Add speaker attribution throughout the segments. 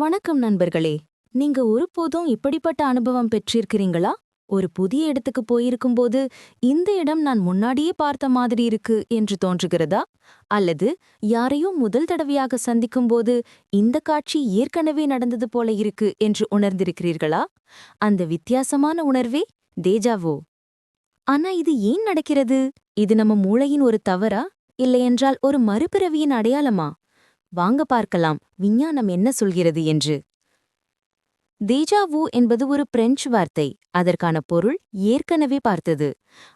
Speaker 1: வணக்கம் நண்பர்களே. நீங்க ஒருபோதும் இப்படிப்பட்ட அனுபவம் பெற்றிருக்கிறீங்களா? ஒரு புதிய இடத்துக்கு போயிருக்கும்போது இந்த இடம் நான் முன்னாடியே பார்த்த மாதிரி இருக்கு என்று தோன்றுகிறதா? அல்லது யாரையும் முதல் தடவையாக சந்திக்கும்போது இந்த காட்சி ஏற்கனவே நடந்தது போல இருக்கு என்று உணர்ந்திருக்கிறீர்களா? அந்த வித்தியாசமான உணர்வே தேஜாவோ ஆனா இது ஏன் நடக்கிறது? இது நம்ம மூளையின் ஒரு தவறா? இல்லையென்றால் ஒரு மறுபிறவியின் அடையாளமா? வாங்க பார்க்கலாம் விஞ்ஞானம் என்ன சொல்கிறது என்று. தேஜாவூ என்பது ஒரு பிரெஞ்சு வார்த்தை அதற்கான பொருள் ஏற்கனவே பார்த்தது.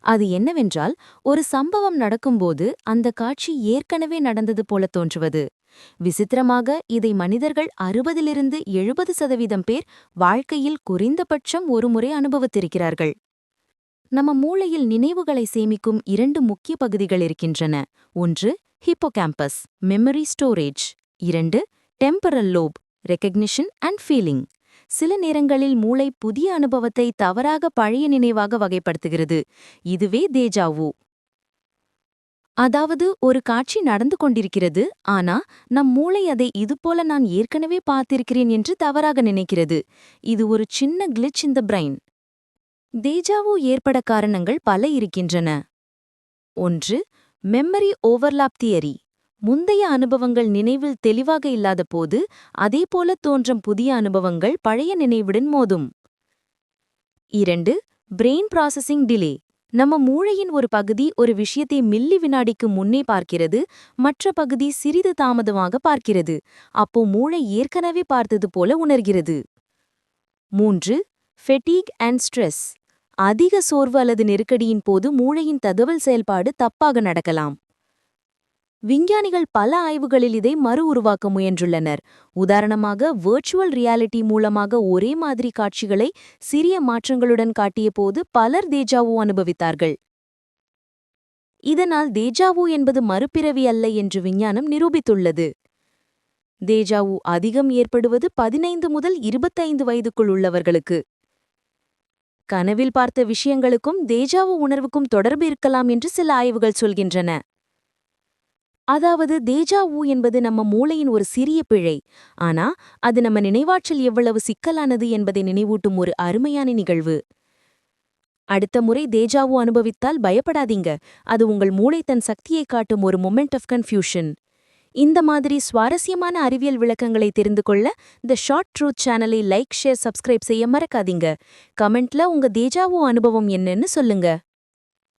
Speaker 1: அது என்னவென்றால் ஒரு சம்பவம் நடக்கும்போது அந்த காட்சி ஏற்கனவே நடந்தது போல தோன்றுவது. விசித்திரமாக இதை மனிதர்கள் அறுபதிலிருந்து எழுபது சதவீதம் பேர் வாழ்க்கையில் குறைந்தபட்சம் ஒருமுறை அனுபவித்திருக்கிறார்கள். நம்ம மூளையில் நினைவுகளை சேமிக்கும் இரண்டு முக்கிய பகுதிகள் இருக்கின்றன. ஒன்று ஹிப்போகேம்பஸ் மெமரி ஸ்டோரேஜ் இரண்டு temporal lobe recognition and feeling சில நேரங்களில் மூளை புதிய அனுபவத்தை தவறாக பழைய நினைவாக வகைப்படுத்துகிறது. இதுவே தேஜாவூ அதாவது ஒரு காட்சி நடந்து கொண்டிருக்கிறது ஆனா நம் மூளை அதை இதுபோல நான் ஏற்கனவே பார்த்திருக்கிறேன் என்று தவறாக நினைக்கிறது. இது ஒரு சின்ன கிளிச் இந்த பிரைன் தேஜாவூ ஏற்பட காரணங்கள் பல இருக்கின்றன. ஒன்று மெமரி ஓவர்லாப் தியரி முந்தைய அனுபவங்கள் நினைவில் தெளிவாக இல்லாத போது அதேபோல தோன்றும் புதிய அனுபவங்கள் பழைய நினைவுடன் மோதும். இரண்டு பிரெயின் ப்ராசஸிங் டிலே நம்ம மூளையின் ஒரு பகுதி ஒரு விஷயத்தை மில்லி வினாடிக்கு முன்னே பார்க்கிறது மற்ற பகுதி சிறிது தாமதமாக பார்க்கிறது. அப்போ மூளை ஏற்கனவே பார்த்தது போல உணர்கிறது. மூன்று ஃபெட்டீக் அண்ட் ஸ்ட்ரெஸ் அதிக சோர்வு அல்லது நெருக்கடியின் போது மூளையின் தகவல் செயல்பாடு தப்பாக நடக்கலாம். விஞ்ஞானிகள் பல ஆய்வுகளில் இதை மறு உருவாக்க முயன்றுள்ளனர். உதாரணமாக வர்ச்சுவல் ரியாலிட்டி மூலமாக ஒரே மாதிரி காட்சிகளை சிறிய மாற்றங்களுடன் காட்டியபோது பலர் தேஜாவோ அனுபவித்தார்கள். இதனால் தேஜாவு என்பது மறுபிறவி அல்ல என்று விஞ்ஞானம் நிரூபித்துள்ளது. தேஜாவு அதிகம் ஏற்படுவது பதினைந்து முதல் இருபத்தைந்து வயதுக்குள் உள்ளவர்களுக்கு. கனவில் பார்த்த விஷயங்களுக்கும் தேஜாவு உணர்வுக்கும் தொடர்பு இருக்கலாம் என்று சில ஆய்வுகள் சொல்கின்றன. அதாவது தேஜா ஊ என்பது நம்ம மூளையின் ஒரு சிறிய பிழை. ஆனா அது நம்ம நினைவாற்றல் எவ்வளவு சிக்கலானது என்பதை நினைவூட்டும் ஒரு அருமையான நிகழ்வு. அடுத்த முறை தேஜாவு அனுபவித்தால் பயப்படாதீங்க. அது உங்கள் மூளை தன் சக்தியை காட்டும் ஒரு மொமெண்ட் ஆஃப் கன்ஃபியூஷன் இந்த மாதிரி சுவாரஸ்யமான அறிவியல் விளக்கங்களை தெரிந்து கொள்ள த ஷார்ட் ட்ரூத் சேனலை லைக் ஷேர் சப்ஸ்கிரைப் செய்ய மறக்காதீங்க. கமெண்ட்ல உங்க தேஜாவோ அனுபவம் என்னன்னு சொல்லுங்க.